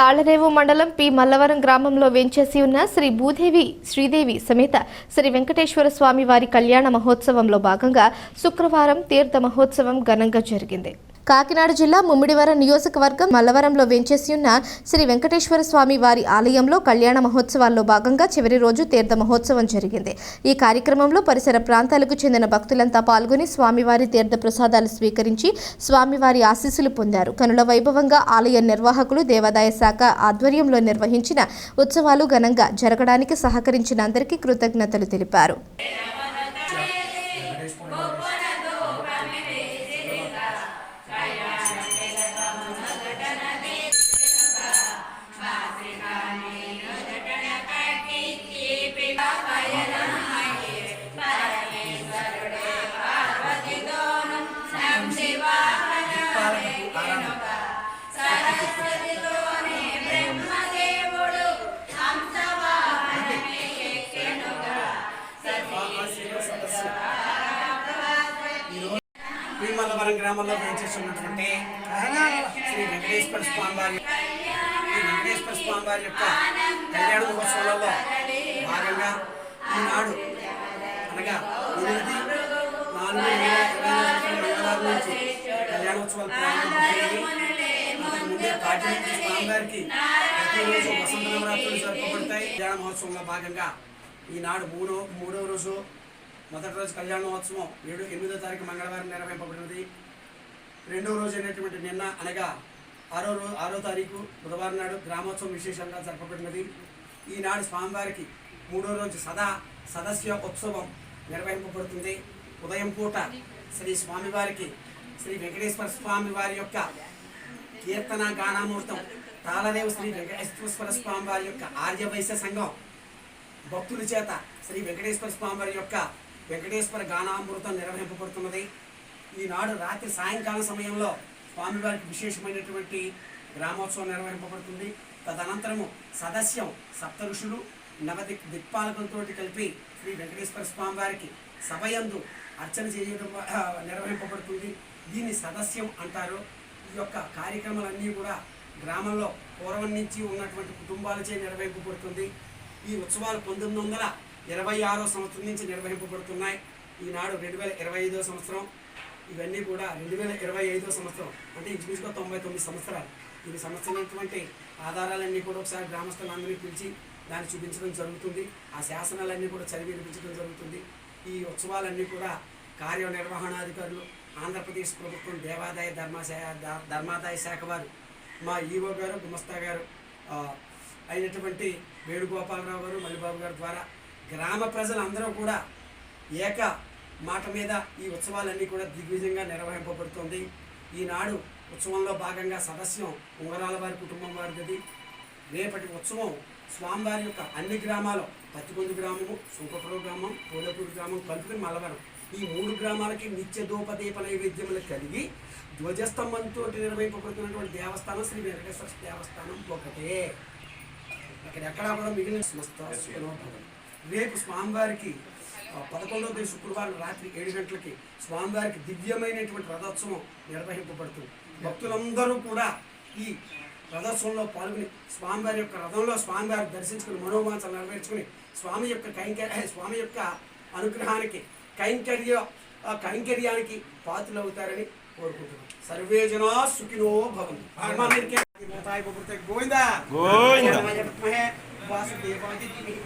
తాళరేవు మండలం పి. మల్లవరం గ్రామంలో వెంచేసి ఉన్న శ్రీ భూదేవి శ్రీదేవి సమేత శ్రీ వెంకటేశ్వర స్వామి వారి కళ్యాణ మహోత్సవంలో భాగంగా శుక్రవారం తీర్థ మహోత్సవం ఘనంగా జరిగింది. కాకినాడ జిల్లా ముమ్మిడివరం నియోజకవర్గం మల్లవరంలో వెంచేసి ఉన్న శ్రీ వెంకటేశ్వర స్వామి వారి ఆలయంలో కళ్యాణ మహోత్సవాల్లో భాగంగా చివరి రోజు తీర్థ మహోత్సవం జరిగింది. ఈ కార్యక్రమంలో పరిసర ప్రాంతాలకు చెందిన భక్తులంతా పాల్గొని స్వామివారి తీర్థ ప్రసాదాలు స్వీకరించి స్వామివారి ఆశీస్సులు పొందారు. కనుల వైభవంగా ఆలయ నిర్వాహకులు దేవాదాయ శాఖ ఆధ్వర్యంలో నిర్వహించిన ఉత్సవాలు ఘనంగా జరగడానికి సహకరించిన అందరికీ కృతజ్ఞతలు తెలిపారు. ใช่แล้ว భీమల్లవరం గ్రామంలో వేయించేస్తున్నటువంటి శ్రీ వెంకటేశ్వర స్వామి వారి ఈ వెంకటేశ్వర స్వామి వారి యొక్క కళ్యాణ మహోత్సవంలో భాగంగా ఈనాడు అనగా ఎనిమిది నాలుగు వేల ఇరవై నాలుగు మంగళవారం నుంచి కళ్యాణోత్సవాలు ప్రారంభమయ్యాయి అంతకు ముందే కాకినాడ స్వామి ప్రతిరోజు వసంత నవరాత్రులు జరుపుకుంటాయి కళ్యాణ మహోత్సవంలో భాగంగా ఈనాడు మూడో మూడో రోజు మొదటి రోజు కళ్యాణోత్సవం ఏడు ఎనిమిదో తారీఖు మంగళవారం నిర్వహింపబడినది. రెండో రోజు అయినటువంటి నిన్న అనగా ఆరో రోజు ఆరో తారీఖు బుధవారం నాడు గ్రామోత్సవం విశేషంగా జరపబడినది. ఈనాడు స్వామివారికి మూడో రోజు సదా సదస్య ఉత్సవం నిర్వహింపబడుతుంది. ఉదయం పూట శ్రీ స్వామివారికి శ్రీ వెంకటేశ్వర స్వామి వారి యొక్క కీర్తన గానామూర్తం తాళదేవు శ్రీ వెంకటేశ్వర స్వామి వారి యొక్క ఆర్యవైశ్య సంఘం భక్తుల చేత శ్రీ వెంకటేశ్వర స్వామి వారి యొక్క వెంకటేశ్వర గానామృతం నిర్వహింపబడుతున్నది. ఈనాడు రాత్రి సాయంకాలం సమయంలో స్వామివారికి విశేషమైనటువంటి గ్రామోత్సవం నిర్వహింపబడుతుంది. తదనంతరము సదస్యం సప్త ఋషులు నవది దిక్పాలకులతో కలిపి శ్రీ వెంకటేశ్వర స్వామి వారికి సభయందు అర్చన చేయడం నిర్వహింపబడుతుంది. దీన్ని సదస్యం అంటారు. ఈ యొక్క కార్యక్రమాలన్నీ కూడా గ్రామంలో పూర్వం నుంచి ఉన్నటువంటి కుటుంబాలచే నిర్వహింపబడుతుంది. ఈ ఉత్సవాలు పంతొమ్మిది వందల ఇరవై ఆరో సంవత్సరం నుంచి నిర్వహింపబడుతున్నాయి. ఈనాడు రెండు వేల ఇరవై ఐదో సంవత్సరం. ఇవన్నీ కూడా రెండు వేల ఇరవై ఐదో సంవత్సరం. అంటే ఇంచుమించుగా తొంభై తొమ్మిది సంవత్సరాలు. దీనికి సంవత్సరమైనటువంటి ఆధారాలన్నీ కూడా ఒకసారి గ్రామస్తులందరినీ పిలిచి దాన్ని చూపించడం జరుగుతుంది. ఆ శాసనాలన్నీ కూడా చదివి వినిపించడం జరుగుతుంది. ఈ ఉత్సవాలన్నీ కూడా కార్యనిర్వహణాధికారులు ఆంధ్రప్రదేశ్ ప్రభుత్వం దేవాదాయ ధర్మాశాయ ధర్మాదాయ శాఖ వారు మా ఈవో గారు గుమస్తా గారు అయినటువంటి వేణుగోపాలరావు గారు మల్లిబాబు గారి ద్వారా గ్రామ ప్రజలందరూ కూడా ఏక మాట మీద ఈ ఉత్సవాలన్నీ కూడా దిగ్విజయంగా నిర్వహింపబడుతుంది. ఈనాడు ఉత్సవంలో భాగంగా సదస్యం ఉంగరాల వారి కుటుంబం వారిది రేపటి ఉత్సవం స్వామివారి యొక్క అన్ని గ్రామాలు పత్తికొందు గ్రామము సుంకపురం గ్రామం పోలేపూరు గ్రామం కలుపుకుని మల్లవరం ఈ మూడు గ్రామాలకి నిత్య దూపదీప నైవేద్యములు కలిగి ధ్వజస్తంభంతో నిర్వహింపబడుతున్నటువంటి దేవస్థానం శ్రీ వెంకటేశ్వర దేవస్థానం ఒకటే. అక్కడెక్కడా కూడా మిగిలిన సంస్థ రేపు స్వామివారికి పదకొండవ తేదీ శుక్రవారం రాత్రి ఏడు గంటలకి స్వామివారికి దివ్యమైనటువంటి రథోత్సవం నిర్వహింపబడుతుంది భక్తులందరూ కూడా ఈ రథోత్సవంలో పాల్గొని స్వామివారి యొక్క రథంలో స్వామివారి దర్శించుకుని మనోవాంఛలు నెరవేర్చుకుని స్వామి యొక్క కైంకర్య స్వామి యొక్క అనుగ్రహానికి కైంకర్య ఆ కైంకర్యానికి పాత్రలు అవుతారని కోరుకుంటున్నాం సర్వే జనా సుఖినో భవన్ గోవిందా గోవిందా. వాసుదేవాది